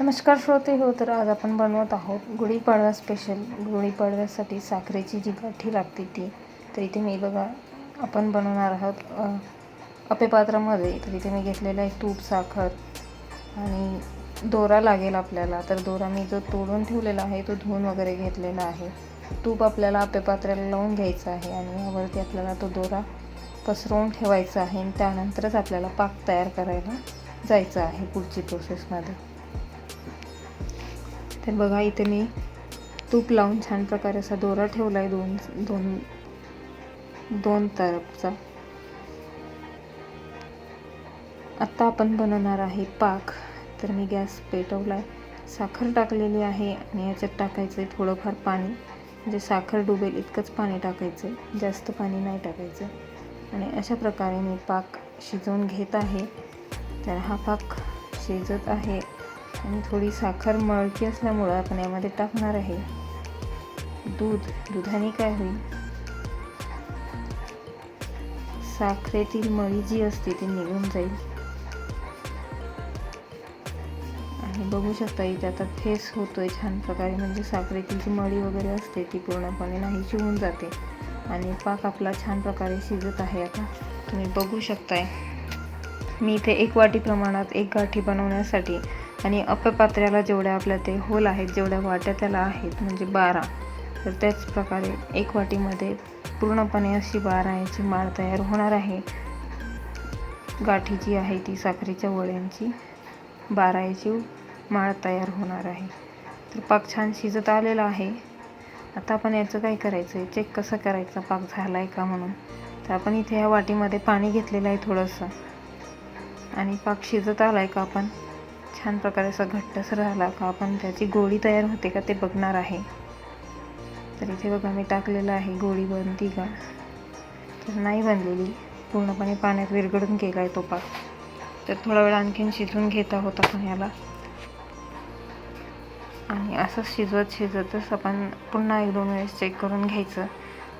नमस्कार श्रोते हो तर आज आपण बनवत आहोत गुढीपाडवा स्पेशल गुढीपाडव्यासाठी साखरेची जी गाठी लागते ती तर इथे मी बघा आपण बनवणार आहोत अपेपात्रामध्ये तर इथे मी घेतलेलं आहे तूप साखर आणि दोरा लागेल आपल्याला. तर दोरा मी जो तोडून ठेवलेला आहे तो धुवून वगैरे घेतलेला आहे. तूप आपल्याला अपेपात्राला लावून घ्यायचं आहे आणि यावरती आपल्याला तो दोरा पसरवून ठेवायचा आहे आणि त्यानंतरच आपल्याला पाक तयार करायला जायचं आहे पुढची प्रोसेसमध्ये तर बघा इथे मी तूप लावून छान प्रकारे असा दोरा ठेवला आहे दोन दोन दोन तरफचा. आत्ता आपण बनवणार आहे पाक. तर मी गॅस पेटवला आहे साखर टाकलेली आहे आणि याच्यात टाकायचं आहे थोडंफार पाणी. म्हणजे साखर डुबेल इतकंच पाणी टाकायचं आहे जास्त पाणी नाही टाकायचं. आणि अशा प्रकारे मी पाक शिजवून घेत आहे. तर हा पाक शिजत आहे. आणि थोडी साखर मळकी असल्यामुळं आपण यामध्ये टाकणार आहे. दूध दुधाने काय होईल? साखरेतील मळी जी असते ती निघून जाईल. आणि बघू शकता इथे आता फेस होतोय छान प्रकारे म्हणजे साखरेतील जी मळी वगैरे असते ती पूर्णपणे नाही शिवून जाते. आणि पाक आपला छान प्रकारे शिजत आहे आता. तुम्ही बघू शकताय. मी इथे एक वाटी प्रमाणात एक गाठी बनवण्यासाठी आणि अपपात्र्याला जेवढ्या आपल्या ते होल आहेत जेवढ्या वाट्या त्याला आहेत म्हणजे बारा. तर त्याच प्रकारे एक वाटीमध्ये पूर्णपणे अशी बारा याची माळ तयार होणार आहे. गाठी जी आहे ती साखरेच्या वड्यांची बारा याची माळ तयार होणार आहे. तर पाक छान शिजत आलेला आहे. आता आपण याचं काय करायचं आहे चेक कसं करायचा? पाक झाला आहे का म्हणून? तर आपण इथे ह्या वाटीमध्ये पाणी घेतलेलं आहे थोडंसं. आणि पाक शिजत आला आहे का आपण? छान प्रकारे असा घट्टसर झाला का आपण त्याची गोळी तयार होते का ते बघणार आहे. तर इथे बघा मी टाकलेलं आहे गोळी बनती का? तर नाही बनलेली. पूर्णपणे पाण्यात विरघळून गेला आहे तो पाक. तर थोडा वेळ आणखीन शिजवून घेत आहोत आपण याला. आणि असंच शिजवत शिजतच आपण पुन्हा एक दोन वेळेस चेक करून घ्यायचं.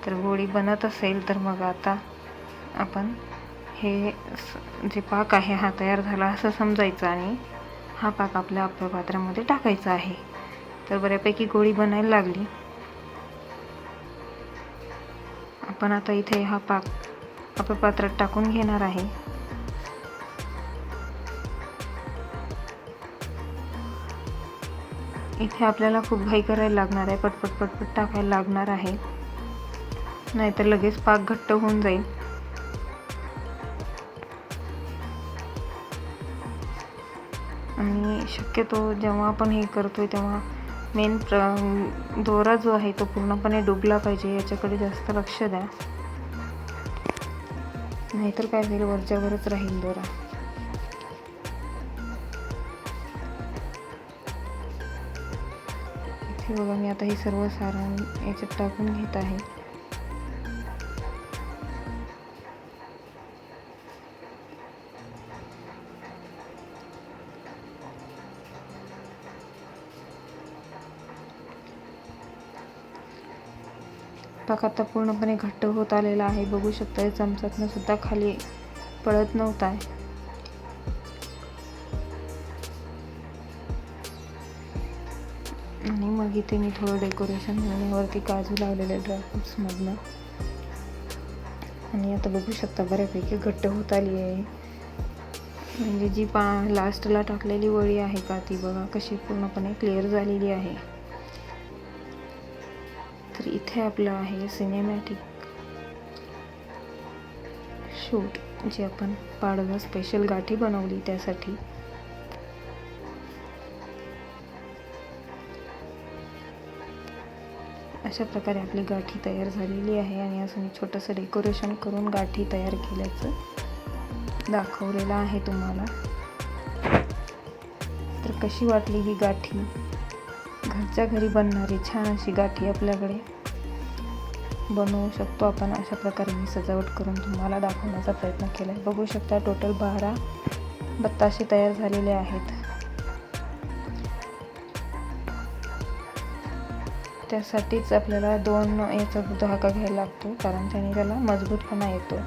तर गोळी बनत असेल तर मग आता आपण हे स- जे पाक आहे हा तयार झाला असं समजायचं आणि हा पाक आपल्या आपल्या पात्रामध्ये टाकायचा आहे. तर बऱ्यापैकी गोळी बनायला लागली. आपण आता इथे हा पाक आपल्या पात्रात टाकून घेणार आहे. इथे आपल्याला खूप घाई करायला लागणार आहे. पटपट पटपट टाकायला लागणार आहे. नाहीतर लगेच पाक घट्ट होऊन जाईल. आणि शक्यतो जेव्हा आपण हे करतो आहे तेव्हा मेन प्र दोरा जो आहे तो पूर्णपणे डुबला पाहिजे याच्याकडे जास्त लक्ष द्या. नाहीतर काय होईल वरच्यावरच राहील दोरा. इथे बघा मी आता हे सर्व सारण याच्यात टाकून घेत आहे. पाक आता पूर्णपणे घट्ट होत आलेला आहे. बघू शकता चमचातनं सुद्धा खाली पडत नव्हता आणि मग इथे मी थोडं डेकोरेशन वरती काजू लावलेले ड्रायफ्रुट्समधनं आणि आता बघू शकता बऱ्यापैकी घट्ट होत आली आहे. म्हणजे जी पा लास्टला टाकलेली वळी आहे का ती बघा कशी पूर्णपणे क्लिअर झालेली आहे. इथे आपलं आहे सिनेमॅटिक शूट जे आपण पाडवा स्पेशल गाठी बनवली त्यासाठी. अशा प्रकारे आपली गाठी तयार झालेली आहे आणि असं मी छोटंसं डेकोरेशन करून गाठी तयार केल्याचं दाखवलेलं आहे तुम्हाला. तर कशी वाटली ही गाठी? घरच्या घरी बनणारी छान अशी गाठी आपल्याकडे. बनवू शकतो आपण अशा प्रकारे मी सजावट करून तुम्हाला दाखवण्याचा प्रयत्न केला आहे बघू शकता टोटल बारा बत्ताशे तयार झालेले आहेत. त्यासाठीच आपल्याला दोन याचा धागा घ्यायला लागतो कारण त्याने त्याला मजबूतपणा येतो.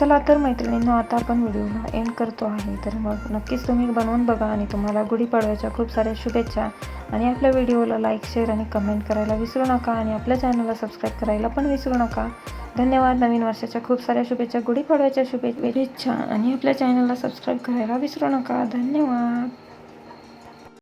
चला तर मैत्रिणींनो आता आपण व्हिडिओला एंड करतो आहे. तर मग नक्कीच तुम्ही बनवून बघा आणि तुम्हाला गुढीपाडव्याच्या खूप साऱ्या शुभेच्छा. आणि आपल्या व्हिडिओला लाईक शेअर आणि कमेंट करायला विसरू नका आणि आपल्या चॅनलला सबस्क्राईब करायला पण विसरू नका. धन्यवाद. नवीन वर्षाच्या खूप साऱ्या शुभेच्छा गुढीपाडव्याच्या शुभेच्छा आणि आपल्या चॅनलला सबस्क्राईब करायला विसरू नका. धन्यवाद.